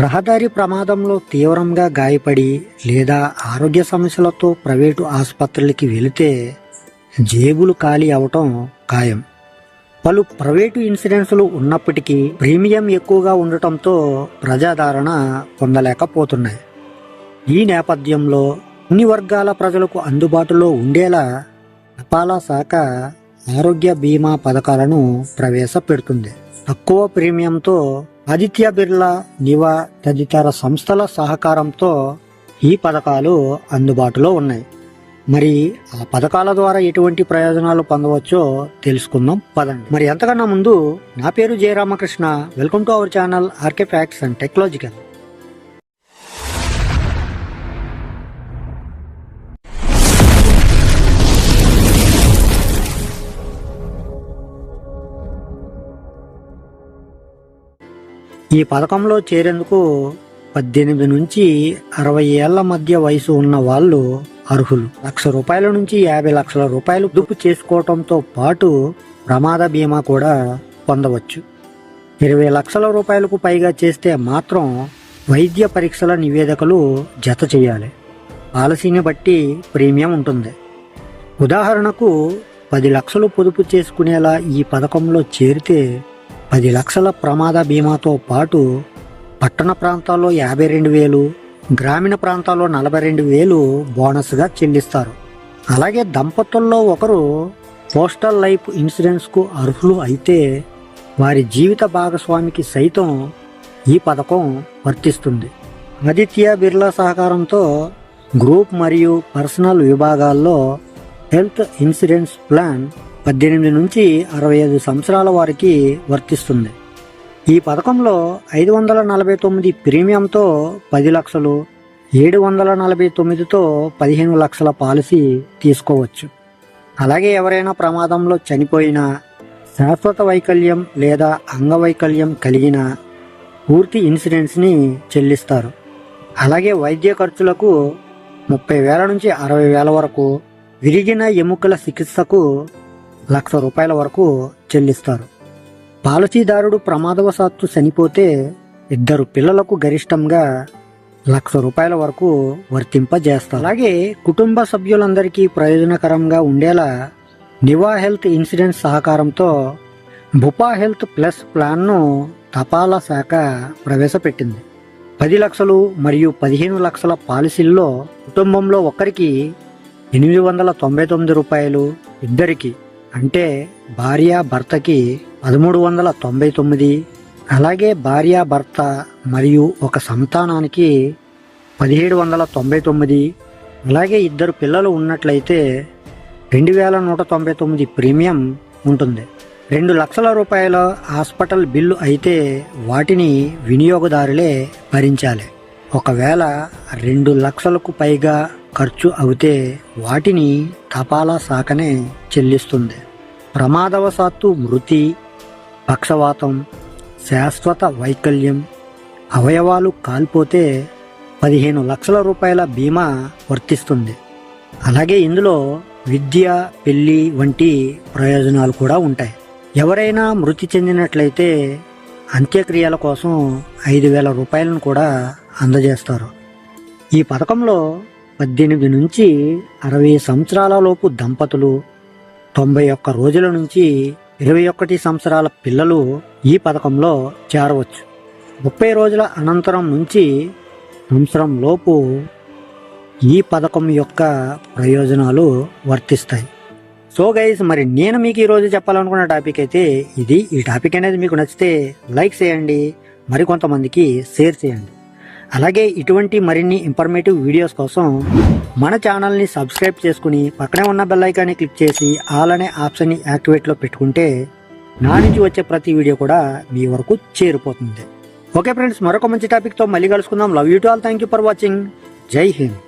రహదారి ప్రమాదంలో తీవ్రంగా గాయపడి లేదా ఆరోగ్య సమస్యలతో ప్రైవేటు ఆసుపత్రులకి వెళితే జేబులు ఖాళీ అవటం ఖాయం. పలు ప్రైవేటు ఇన్సూరెన్సులు ఉన్నప్పటికీ ప్రీమియం ఎక్కువగా ఉండటంతో ప్రజాదరణ పొందలేకపోతున్నాయి. ఈ నేపథ్యంలో అన్ని వర్గాల ప్రజలకు అందుబాటులో ఉండేలా తపాలా శాఖ ఆరోగ్య బీమా పథకాలను ప్రవేశపెడుతుంది. తక్కువ ప్రీమియంతో ఆదిత్య బిర్లా నివా తదితర సంస్థల సహకారంతో ఈ పథకాలు అందుబాటులో ఉన్నాయి. మరి ఆ పథకాల ద్వారా ఎటువంటి ప్రయోజనాలు పొందవచ్చో తెలుసుకుందాం పదండి. మరి ఎంతకన్నా ముందు నా పేరు Jayaramakrishna. Welcome to our channel RK facts and technological. ఈ పథకంలో చేరేందుకు పద్దెనిమిది నుంచి అరవై ఏళ్ళ మధ్య వయసు ఉన్న వాళ్ళు అర్హులు. లక్ష రూపాయల నుంచి యాభై లక్షల రూపాయలు దుప్పు చేసుకోవటంతో పాటు ప్రమాద బీమా కూడా పొందవచ్చు. ఇరవై లక్షల రూపాయలకు పైగా చేస్తే మాత్రం వైద్య పరీక్షల నివేదికలు జత చేయాలి. పాలసీని బట్టి ప్రీమియం ఉంటుంది. ఉదాహరణకు పది లక్షలు పొదుపు చేసుకునేలా ఈ పథకంలో చేరితే పది లక్షల ప్రమాద బీమాతో పాటు పట్టణ ప్రాంతాల్లో యాభై రెండు వేలు గ్రామీణ ప్రాంతాల్లో నలభై రెండు వేలు బోనస్గా చెల్లిస్తారు. అలాగే దంపతుల్లో ఒకరు పోస్టల్ లైఫ్ ఇన్సూరెన్స్కు అర్హులు అయితే వారి జీవిత భాగస్వామికి సైతం ఈ పథకం వర్తిస్తుంది. ఆదిత్య బిర్లా సహకారంతో గ్రూప్ మరియు పర్సనల్ విభాగాల్లో హెల్త్ ఇన్సూరెన్స్ ప్లాన్ పద్దెనిమిది నుంచి అరవై ఐదు సంవత్సరాల వారికి వర్తిస్తుంది. ఈ పథకంలో ఐదు వందల నలభై తొమ్మిది ప్రీమియంతో పది లక్షలు ఏడు వందల నలభై తొమ్మిదితో పదిహేను లక్షల పాలసీ తీసుకోవచ్చు. అలాగే ఎవరైనా ప్రమాదంలో చనిపోయినా శాశ్వత వైకల్యం లేదా అంగవైకల్యం కలిగిన పూర్తి ఇన్సూరెన్స్ని చెల్లిస్తారు. అలాగే వైద్య ఖర్చులకు ముప్పై వేల నుంచి అరవై వేల వరకు విరిగిన ఎముకల చికిత్సకు లక్ష రూపాయల వరకు చెల్లిస్తారు. పాలసీదారుడు ప్రమాదవశాత్తు చనిపోతే ఇద్దరు పిల్లలకు గరిష్టంగా లక్ష రూపాయల వరకు వర్తింపజేస్తారు. అలాగే కుటుంబ సభ్యులందరికీ ప్రయోజనకరంగా ఉండేలా నివా హెల్త్ ఇన్సూరెన్స్ సహకారంతో భుపా హెల్త్ ప్లస్ ప్లాన్ను తపాలా శాఖ ప్రవేశపెట్టింది. పది లక్షలు మరియు పదిహేను లక్షల పాలసీల్లో కుటుంబంలో ఒకరికి ఎనిమిది వందల తొంభై తొమ్మిది రూపాయలు ఇద్దరికి అంటే భార్య భర్తకి పదమూడు వందల తొంభై తొమ్మిది అలాగే భార్య భర్త మరియు ఒక సంతానానికి పదిహేడు వందల తొంభై తొమ్మిది అలాగే ఇద్దరు పిల్లలు ఉన్నట్లయితే రెండు వేల నూట తొంభై తొమ్మిది ప్రీమియం ఉంటుంది. రెండు లక్షల రూపాయల హాస్పిటల్ బిల్లు అయితే వాటిని వినియోగదారులే భరించాలి. ఒకవేళ రెండు లక్షలకు పైగా ఖర్చు అవుతే వాటిని తపాలా శాఖనే చెల్లిస్తుంది. ప్రమాదవశాత్తు మృతి పక్షవాతం శాశ్వత వైకల్యం అవయవాలు కాల్పోతే పదిహేను లక్షల రూపాయల బీమా వర్తిస్తుంది. అలాగే ఇందులో విద్య పెళ్ళి వంటి ప్రయోజనాలు కూడా ఉంటాయి. ఎవరైనా మృతి చెందినట్లయితే అంత్యక్రియల కోసం ఐదు వేల రూపాయలను కూడా అందజేస్తారు. ఈ పథకంలో పద్దెనిమిది నుంచి అరవై సంవత్సరాలలోపు దంపతులు తొంభై ఒక్క రోజుల నుంచి ఇరవై ఒకటి సంవత్సరాల పిల్లలు ఈ పథకంలో చేరవచ్చు. ముప్పై రోజుల అనంతరం నుంచి సంవత్సరం లోపు ఈ పథకం యొక్క ప్రయోజనాలు వర్తిస్తాయి. సో గైస్ మరి నేను మీకు ఈరోజు చెప్పాలనుకున్న టాపిక్ అయితే ఇది. ఈ టాపిక్ అనేది మీకు నచ్చితే లైక్ చేయండి. మరికొంతమందికి షేర్ చేయండి. అలాగే ఇటువంటి మరిన్ని ఇన్ఫర్మేటివ్ వీడియోస్ కోసం మన ఛానల్ని సబ్స్క్రైబ్ చేసుకుని పక్కనే ఉన్న బెల్లైకాన్ని క్లిక్ చేసి ఆల్ అనే ఆప్షన్ని యాక్టివేట్లో పెట్టుకుంటే నా నుంచి వచ్చే ప్రతి వీడియో కూడా మీ వరకు చేరిపోతుంది. ఓకే ఫ్రెండ్స్ మరొక మంచి టాపిక్తో మళ్ళీ కలుసుకుందాం. Love you to all thank you for watching Jai Hind.